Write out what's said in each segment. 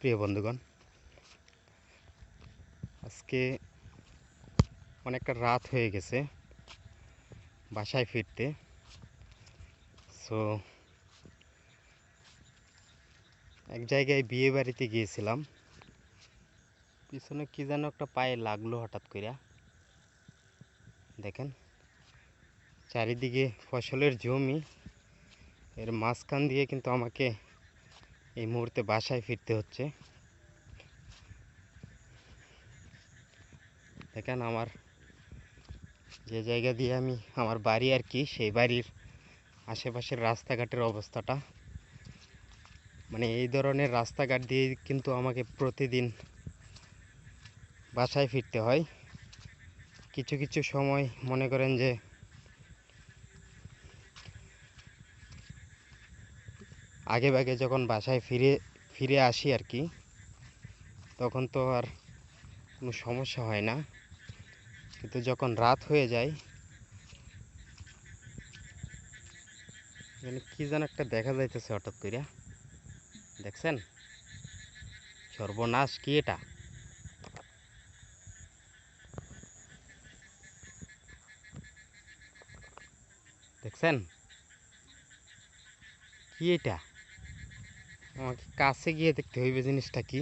প্রিয় বন্ধুগণ, আজকে অনেকটা রাত হয়ে গেছে বাসায় ফিরতে। সো এক জায়গায় বিয়ে বাড়িতে গিয়েছিলাম। পিছনে কি যেন একটা পায়ে লাগল হঠাৎ কইরা। দেখেন, চারিদিকে ফসলের জমি, এর মাঝখান দিয়ে কিন্তু আমাকে এই মুহূর্তে বাসায় ফিরতে হচ্ছে। দেখেন আমার যে জায়গা দিয়ে আমি, আমার বাড়ি আর কি, সেই বাড়ির আশেপাশের রাস্তাঘাটের অবস্থাটা। মানে এই ধরনের রাস্তাঘাট দিয়ে কিন্তু আমাকে প্রতিদিন বাসায় ফিরতে হয়। কিছু কিছু সময় মনে করেন যে আগে ভাগে যখন বাসায় ফিরে ফিরে আসি আর কি তখন তো আর কোনো সমস্যা হয় না। কিন্তু যখন রাত হয়ে যায় মানে কী যেন একটা দেখা যাইতেছে হঠাৎ করে দেখছেন? সর্বনাশ কি এটা? দেখছেন? কি এটা? আমাকে কাছে গিয়ে দেখতে হইবে জিনিসটা কি?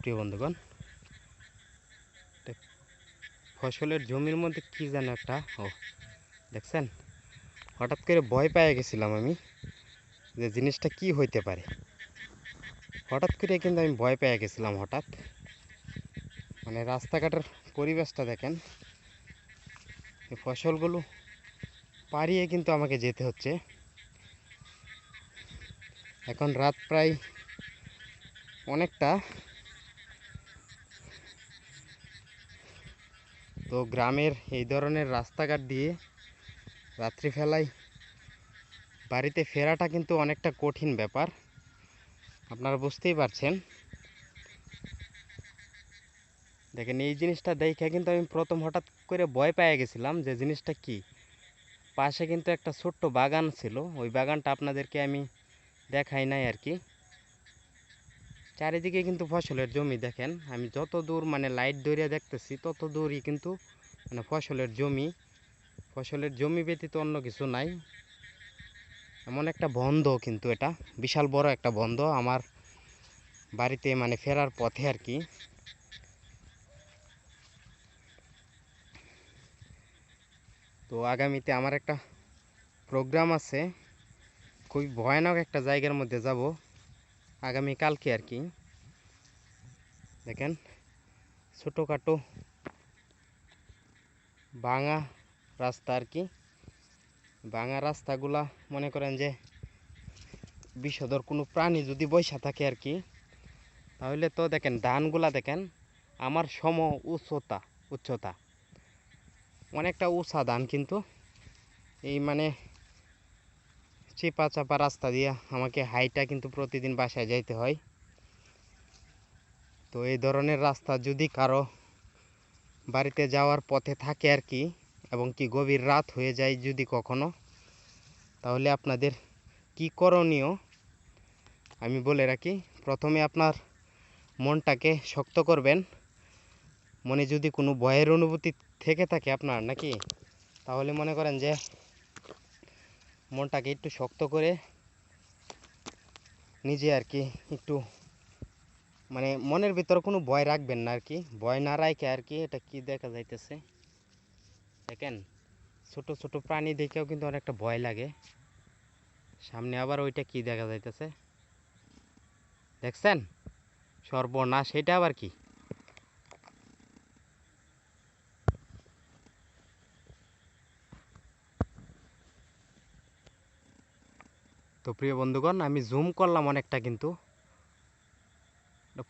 প্রিয় বন্ধুগণ ফসলের জমির মধ্যে কি যেন একটা, ও, দেখছেন? হঠাৎ করে ভয় পেয়ে গেছিলাম আমি যে জিনিসটা কি হইতে পারে। হঠাৎ করে কিন্তু আমি ভয় পেয়ে গেছিলাম হঠাৎ। মানে রাস্তাঘাটের পরিবেশটা দেখেন ফসলগুলো পাড়িয়ে কিন্তু আমাকে যেতে হচ্ছে। এখন রাত প্রায় অনেকটা। তো গ্রামের এই ধরনের রাস্তাঘাট দিয়ে রাত্রিবেলায় বাড়িতে ফেরাটা কিন্তু অনেকটা কঠিন ব্যাপার। আপনারা বুঝতেই পারছেন। দেখেন, এই জিনিসটা দেখে কিন্তু আমি প্রথম হঠাৎ করে ভয় পেয়ে গেছিলাম যে জিনিসটা কি। পাশে কিন্তু একটা ছোট্ট বাগান ছিল। ওই বাগানটা আপনাদেরকে আমি দেখাই নাই আর কি। চারিদিকে কিন্তু ফসলের জমি দেখেন। আমি যত দূর মানে লাইট ধরিয়া দেখতেছি, তত দূরই কিন্তু মানে ফসলের জমি। ফসলের জমি ব্যতীত অন্য কিছু নাই। এমন একটা বন্ধ কিন্তু এটা। বিশাল বড় একটা বন্ধ। আমার বাড়িতে মানে ফেরার পথে আর কি। তো আগামীতে আমার একটা প্রোগ্রাম আছে। খুবই ভয়ানক একটা জায়গার মধ্যে যাব আগামী কালকে আর কি। দেখেন, ছোটোখাটো ভাঙা রাস্তা আর কি। ভাঙা রাস্তাগুলা মনে করেন যে বিষধর কোনো প্রাণী যদি বৈশা থাকে আর কি, তাহলে তো দেখেন ধানগুলা দেখেন আমার সম উচ্চতা উচ্চতা। অনেকটা উঁচা ধান কিন্তু। এই মানে চেপা চাপা রাস্তা দিয়ে। আমাকে হাইটা কিন্তু প্রতিদিন বাসায় যাইতে হয়। তো এই ধরনের রাস্তা যদি কারও বাড়িতে যাওয়ার পথে থাকে আর কি, এবং কি গভীর রাত হয়ে যায় যদি কখনো, তাহলে আপনাদের কি করণীয়? আমি বলে রাখি, প্রথমে আপনার মনটাকে শক্ত করবেন। মনে যদি কোনো ভয়ের অনুভূতি থেকে থাকে আপনার নাকি, তাহলে মনে করেন যে মনটাকে একটু শক্ত করে নিজে আর কি একটু মানে মনের ভিতরে কোনো ভয় রাখবেন না আর কি। ভয় না রাখে আর কি এটা কি দেখা যাইতেছে। দেখেন, ছোট ছোট প্রাণী দেখেও কিন্তু অনেকটা ভয় লাগে। সামনে আবার ওইটা কি দেখা যাইতেছে? দেখছেন? সর্বনাশ, এটা আবার কি? তো প্রিয় বন্ধুগণ, আমি জুম করলাম অনেকটা কিন্তু।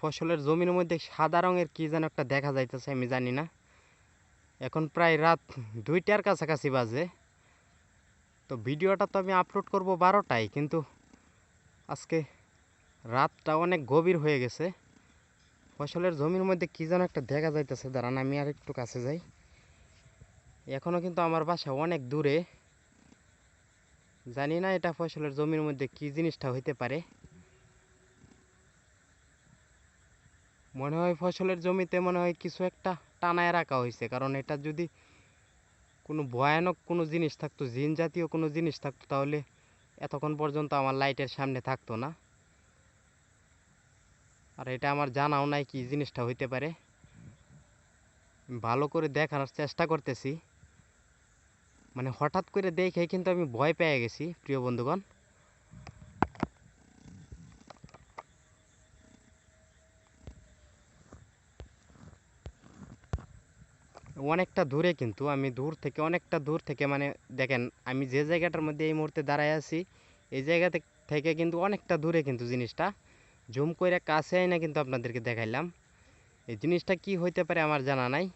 ফসলের জমির মধ্যে সাদা রঙের কী যেন একটা দেখা যাইতেছে, আমি জানি না। এখন প্রায় রাত দুইটার কাছাকাছি বাজে। তো ভিডিওটা তো আমি আপলোড করব বারোটায়, কিন্তু আজকে রাতটা অনেক গভীর হয়ে গেছে। ফসলের জমির মধ্যে কী যেন একটা দেখা যাইতেছে, দাঁড়ান আমি আর একটু কাছে যাই। এখনও কিন্তু আমার বাসা অনেক দূরে। জানি না এটা ফসলের জমির মধ্যে কি জিনিসটা হইতে পারে। মনে হয় ফসলের জমিতে মনে হয় কিছু একটা টানায় রাখা হয়েছে কারণ এটা যদি কোনো ভয়ানক কোনো জিনিস থাকতো, জিন জাতীয় কোনো জিনিস থাকতো, তাহলে এতক্ষণ পর্যন্ত আমার লাইটের সামনে থাকতো না। আর এটা আমার জানাও নাই কি জিনিসটা হইতে পারে। ভালো করে দেখার চেষ্টা করতেছি। মানে হঠাৎ করে দেখে কিন্তু আমি ভয় পেয়ে গেছি, প্রিয় বন্ধুগণ। অনেকটা দূরে কিন্তু, আমি দূর থেকে, অনেকটা দূর থেকে মানে দেখেন, আমি যে জায়গাটার মধ্যে এই মুহূর্তে দাঁড়ায় আছি, এই জায়গা থেকে কিন্তু অনেকটা দূরে কিন্তু জিনিসটা। জুম করে কাছে আইনা কিন্তু আপনাদেরকে দেখাইলাম। এই জিনিসটা কি হইতে পারে আমার জানা নাই।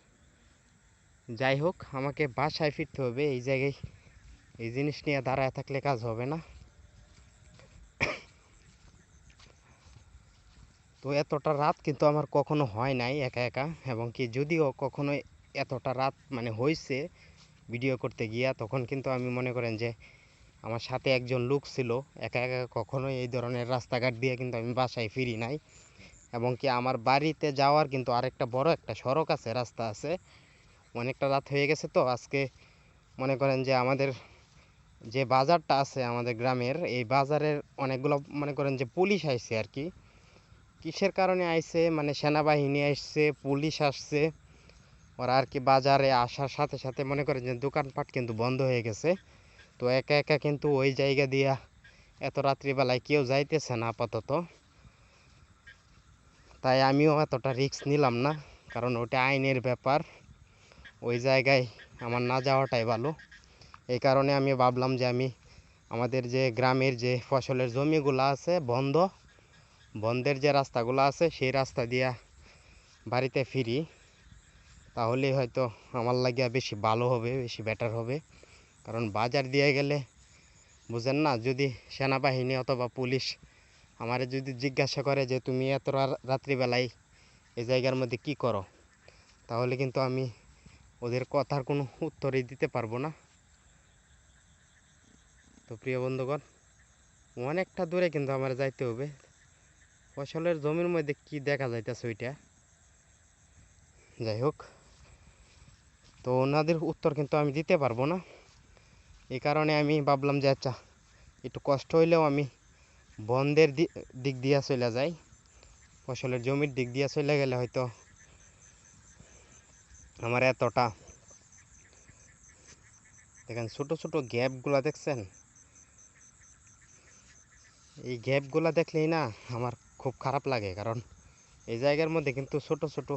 যাই হোক, আমাকে বাসায় ফিরতে হবে। এই জায়গায় এই জিনিস নিয়ে দাঁড়ায় থাকলে কাজ হবে না। তো এতটা রাত কিন্তু আমার কখনো হয় নাই একা একা, এবং কি যদিও কখনো এতটা রাত মানে হয়েছে ভিডিও করতে গিয়া, তখন কিন্তু আমি মনে করেন যে আমার সাথে একজন লোক ছিল, একা একা কখনোই এই ধরনের রাস্তাঘাট দিয়ে কিন্তু আমি বাসায় ফিরি নাই। এবং কি আমার বাড়িতে যাওয়ার কিন্তু আরেকটা বড় একটা সড়ক আছে, রাস্তা আছে। অনেকটা রাত হয়ে গেছে তো, আজকে মনে করেন যে আমাদের যে বাজারটা আছে আমাদের গ্রামের, এই বাজারের অনেকগুলো মনে করেন যে পুলিশ আইছে আর কি। কিসের কারণে আইছে? মানে সেনাবাহিনী আসছে পুলিশ আসছে। ওরা আর কি বাজারে আসার সাথে সাথে মনে করেন যে দোকানপাট কিন্তু বন্ধ হয়ে গেছে। তো একা একা কিন্তু ওই জায়গা দিয়া এত রাত্রিবেলায় কেউ যাইতেছে না আপাতত। তাই আমিও এতটা রিস্ক নিলাম না, কারণ ওটা আইনের ব্যাপার। ওই জায়গায় আমার না যাওয়াটাই ভালো। এই কারণে আমি ভাবলাম যে আমি আমাদের যে গ্রামের যে ফসলের জমিগুলো আছে, বন্ধ, বন্ধের যে রাস্তাগুলো আছে, সেই রাস্তা দিয়া বাড়িতে ফিরি। তাহলে হয়তো আমার লাগিয়া বেশি ভালো হবে, বেশি বেটার হবে। কারণ বাজার দিয়ে গেলে, বুঝেন না, যদি সেনাবাহিনী অথবা পুলিশ আমারে যদি জিজ্ঞাসা করে যে, তুমি এত রাত্রিবেলায় এই জায়গার মধ্যে কি করো? তাহলে কিন্তু আমি ওদের কথার কোনো উত্তরই দিতে পারব না। তো প্রিয় বন্ধুগণ, অনেকটা দূরে কিন্তু আমার যাইতে হবে। ফসলের জমির মধ্যে কি দেখা যাইতেছে ওইটা? যাই হোক, তো ওনাদের উত্তর কিন্তু আমি দিতে পারব না। এই কারণে আমি ভাবলাম যে আচ্ছা একটু কষ্ট হইলেও আমি বন্ধের দিক দিয়া চলে যাই। ফসলের জমির দিক দিয়া চলে গেলে হয়তো আমার এতটা। দেখেন, ছোট ছোট গ্যাপগুলা দেখছেন? এই গ্যাপগুলা দেখলেই না আমার খুব খারাপ লাগে, কারণ এই জায়গার মধ্যে কিন্তু ছোট ছোট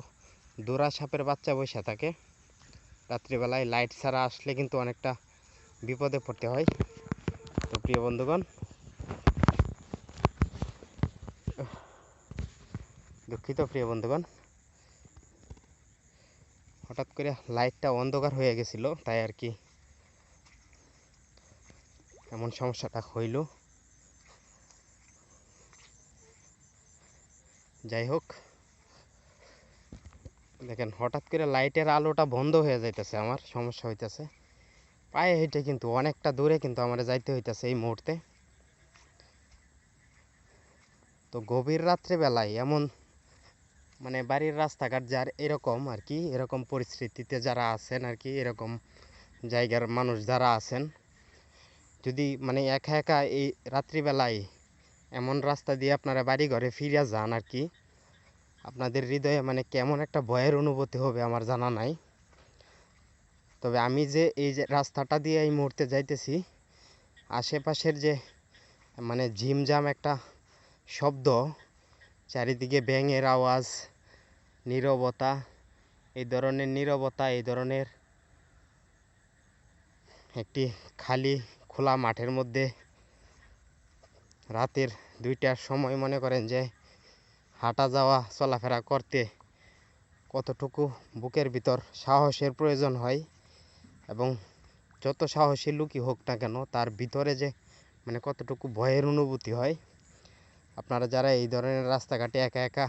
দোরা সাপের বাচ্চা বসে থাকে। রাত্রিবেলায় লাইট ছাড়া আসলে কিন্তু অনেকটা বিপদে পড়তে হয়। তো প্রিয় বন্ধুগণ দুঃখিত প্রিয় বন্ধুগণ। হঠাৎ করে লাইটটা অন্ধকার হয়ে গেছিল, তাই আর কি এমন সমস্যাটা হইল। যাই হোক, দেখেন হঠাৎ করে লাইটের আলোটা বন্ধ হয়ে যাইতেছে আমার, সমস্যা হইতেছে। পায়ে হেঁটে কিন্তু অনেকটা দূরে কিন্তু আমার যাইতে হইতেছে এই মুহূর্তে। তো গভীর রাত্রে বেলায় এমন মানে বাড়ির রাস্তাঘাট যার এরকম আর কি, এরকম পরিস্থিতিতে যারা আছেন আর কি, এরকম জায়গার মানুষ যারা আছেন, যদি মানে একা একা এই রাত্রিবেলায় এমন রাস্তা দিয়ে আপনারা বাড়ি ঘরে ফিরে যান আর কি, আপনাদের হৃদয়ে মানে কেমন একটা ভয়ের অনুভূতি হবে আমার জানা নাই। তবে আমি যে এই যে রাস্তাটা দিয়ে এই মুহূর্তে যাইতেছি, আশেপাশের যে মানে ঝিমঝাম একটা শব্দ, চারিদিকে ব্যাঙের আওয়াজ নীরবতা, এই ধরনের নীরবতা, এই ধরনের একটি খালি, খোলা মাঠের মধ্যে রাতের দুইটার সময় মনে করেন যে হাঁটা যাওয়া, চলাফেরা করতে কতটুকু বুকের ভিতর সাহসের প্রয়োজন হয় এবং যত সাহসী লুকই হোক না কেন তার ভিতরে যে মানে কতটুকু ভয়ের অনুভূতি হয়। আপনারা যারা এই ধরনের রাস্তাঘাটে একা একা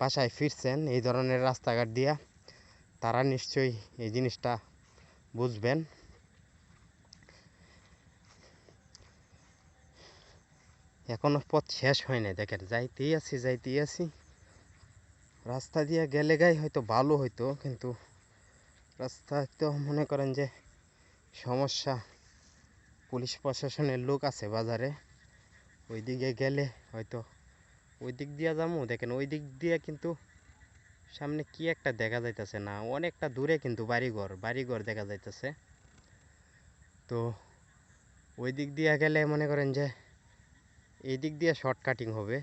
বাসায় ফিরছেন, এই ধরনের রাস্তাঘাট দিয়া তারা নিশ্চয়ই এই জিনিসটা বুঝবেন। এখনও পথ শেষ হয় নাই, দেখেন, যাইতেই আছি যাইতেই আছি। রাস্তা দিয়ে গেলে গাই হয়তো ভালো হইতো, কিন্তু রাস্তায় তো মনে করেন যে সমস্যা। পুলিশ প্রশাসনের লোক আছে বাজারে ওই দিকে গেলে হয়তো ওই দিক দিয়ে যাব দেখেন ওই দিক দিয়ে কিন্তু সামনে কি একটা দেখা যাইতেছে না, অনেকটা দূরে কিন্তু বাড়িঘর বাড়িঘর দেখা যাইতেছে। তো ওই দিক দিয়ে গেলে মনে করেন যে এই দিক দিয়ে শর্ট কাটিং হবে।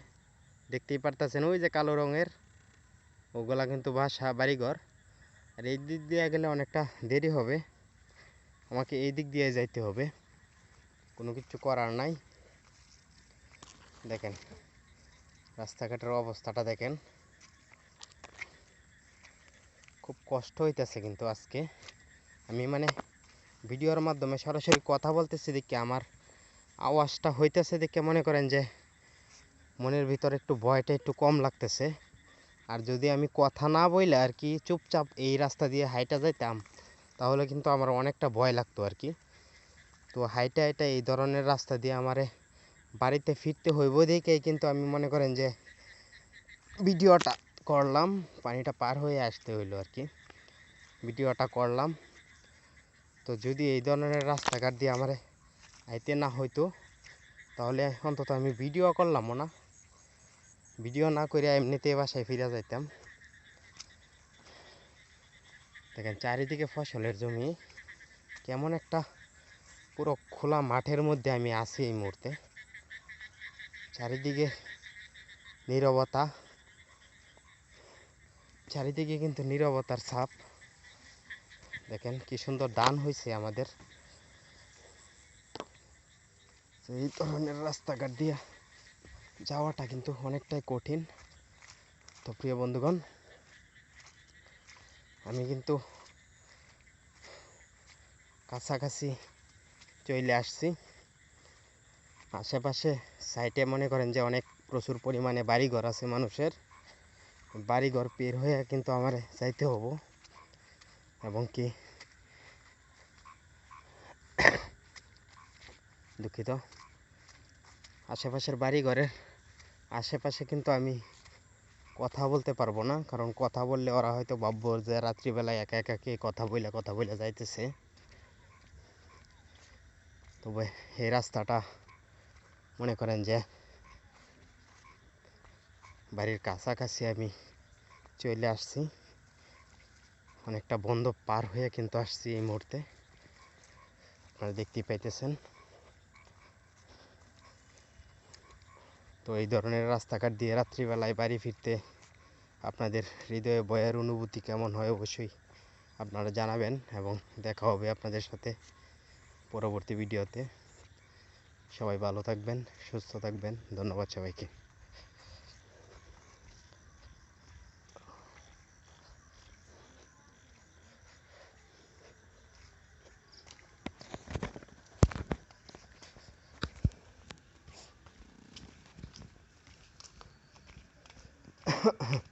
দেখতেই পারতেছেন ওই যে কালো রঙের, ওগুলা কিন্তু বাসা, বাড়িঘর। আর এই দিক দিয়ে গেলে অনেকটা দেরি হবে, আমাকে এই দিক দিয়ে যাইতে হবে। কোনো কিছু করার নাই। দেখেন। রাস্তাঘাটের অবস্থাটা দেখেন। খুব কষ্ট হইতেছে কিন্তু আজকে। আমি মানে ভিডিওর মাধ্যমে সরাসরি কথা বলতেছি দেখি আমার আওয়াজটা হইতেছে দেখে মনে করেন যে মনের ভিতরে একটু ভয়টা একটু কম লাগতেছে। আর যদি আমি কথা না বইলে আর কি চুপচাপ এই রাস্তা দিয়ে হাইটা যাইতাম, তাহলে কিন্তু আমার অনেকটা ভয় লাগতো আর কি। তো হাইটা হাইটা এই ধরনের রাস্তা দিয়ে আমারে বাড়িতে ফিরতে হইব দেখেই কিন্তু আমি মনে করেন যে ভিডিওটা করলাম, পানিটা পার হয়ে আসতে হইল আর কি। ভিডিওটা করলাম। তো যদি এই ধরনের রাস্তাঘাট দিয়ে আমার আইতে না হইতো, তাহলে অন্তত আমি ভিডিও করলামও না। ভিডিও না করে এমনিতে বাসায় ফিরে যাইতাম। দেখেন চারিদিকে ফসলের জমি। কেমন একটা পুরো খোলা মাঠের মধ্যে আমি আছি এই মুহূর্তে। চারিদিকে নীরবতা। চারিদিকে কিন্তু নীরবতার ছাপ। দেখেন কি সুন্দর ডান হয়েছে আমাদের। এই ধরনের রাস্তাঘাট দিয়ে যাওয়াটা কিন্তু অনেকটাই কঠিন। তো প্রিয় বন্ধুগণ, আমি কিন্তু কাছাকাছি চলে আসছি। আশেপাশে সাইটে মনে করেন যে অনেক প্রচুর পরিমাণে বাড়িঘর আছে মানুষের। বাড়িঘর পের হয়ে কিন্তু আমার যাইতে হব। এবং কি দুঃখিত। আশেপাশের বাড়িঘরের আশেপাশে কিন্তু আমি কথা বলতে পারব না। কারণ কথা বললে ওরা হয়তো ভাববো যে রাত্রিবেলায় একা একা কে কথা বলে কথা বলে যাইতেছে। তবে এই রাস্তাটা মনে করেন যে বাড়ির কাছাকাছি আমি চলে আসছি। অনেকটা বন্ধ পার হয়ে কিন্তু আসছি এই মুহূর্তে। আপনারা দেখতেই পাইতেছেন। তো এই ধরনের রাস্তাঘাট দিয়ে রাত্রিবেলায় বাড়ি ফিরতে আপনাদের হৃদয়ে বয়ের অনুভূতি কেমন হয় অবশ্যই আপনারা জানাবেন এবং দেখা হবে আপনাদের সাথে পরবর্তী ভিডিওতে। সবাই ভালো থাকবেন সুস্থ থাকবেন। ধন্যবাদ সবাইকে।